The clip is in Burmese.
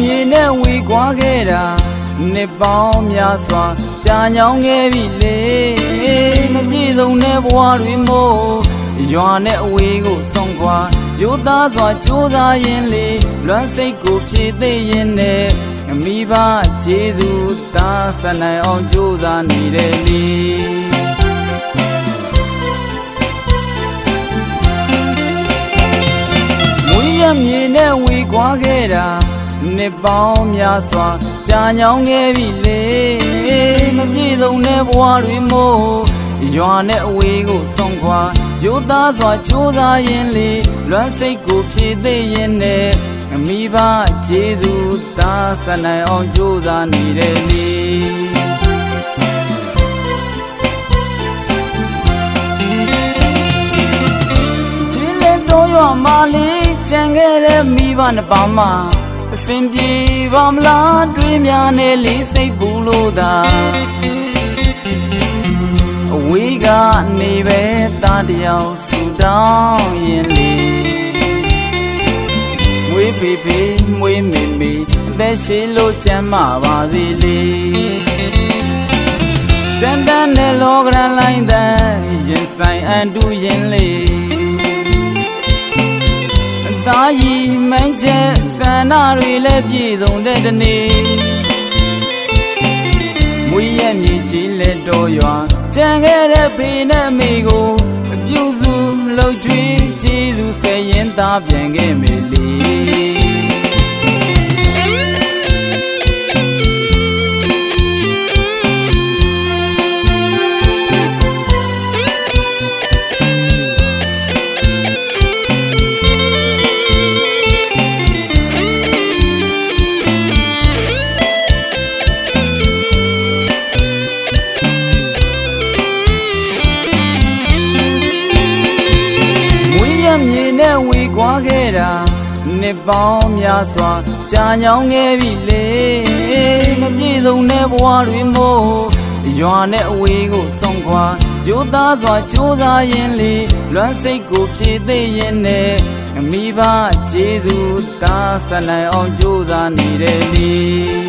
မြေနဲ့ဝေကွာခဲ့တာနှစ်ပေါင်းများစွာကြာညောင်းခဲ့ပြီလေမပြေဆုံးတဲ့ဘဝတွေမို့ရွာနဲ့အဝေးကိုဆုံးခွာရိုးသားစွာကြိုးစားရင်လေလွမ်းစိတ်ကိုဖြည့်သိရင်နဲ့မိဘကျေးဇူးသားဆနိုင်အောင်ကြိုးစားနေတယ်လေမွေးရမြေနဲ့ဝေကွာခဲ့တာ နှစ်ပေါင်းများစွာကြာညောင်းခဲ့ပြီလေမပြေဆုံးတဲ့ဘဝတွေမို့ရွာနဲ့အဝေးကိုဆုံးခွာရိုးသားစွာကြိုးစားရင်လေလွမ်းစိတ်ကိုဖြည့်သိရင်နဲ့မိဘကျေးဇူးသားဆနိုင်အောင်ကြိုးစားနေတယ်လေချင်းလက်တော်ရွာမာလေးကြံခဲ့တဲ့မိဘနှစ်ပါးမှာ အစင်ပြေပါမလားတွေးများနဲ့လေးစိတ်ဘူးလို့သာအဝေးကနေပဲသားတယောက်ဆူတောင်းရင်လေမွေးပေပေမွေးမေမေအသက်ရှိလို့ကြမ်းမာပါစေလေကျန်တဲ့နဲ့လောကရန်လိုင်းတဲ့ရင်ဆိုင်အန်တူရင်လေ အသားကြီးမန်းချက်ဆန္ဒတွေလည်းပြည့်စုံတဲ့တနေ့မွေးရမြေကြီးလက်တော်ရွာကြံခဲ့တဲ့ဖေနဲ့မေကိုအပြုစုလှုပ်ကြွေးကျေးဇူးဆယ်ရင်သားပြန်ခဲ့မေလေ မွေးရမြေနဲ့ဝေကွာခဲ့တာနှစ်ပေါင်းများစွာကြာညောင်းခဲ့ပြီလေမပြေဆုံးတဲ့ဘဝတွေမို့ရွာနဲ့အဝေးကိုဆုံးခွာရိုးသားစွာကြိုးစားရင်လေလွမ်းစိတ်ကိုဖြည့်သိရင်နဲ့မိဘကျေးဇူးသားဆနိုင်အောင်ကြိုးစားနေတယ်လေ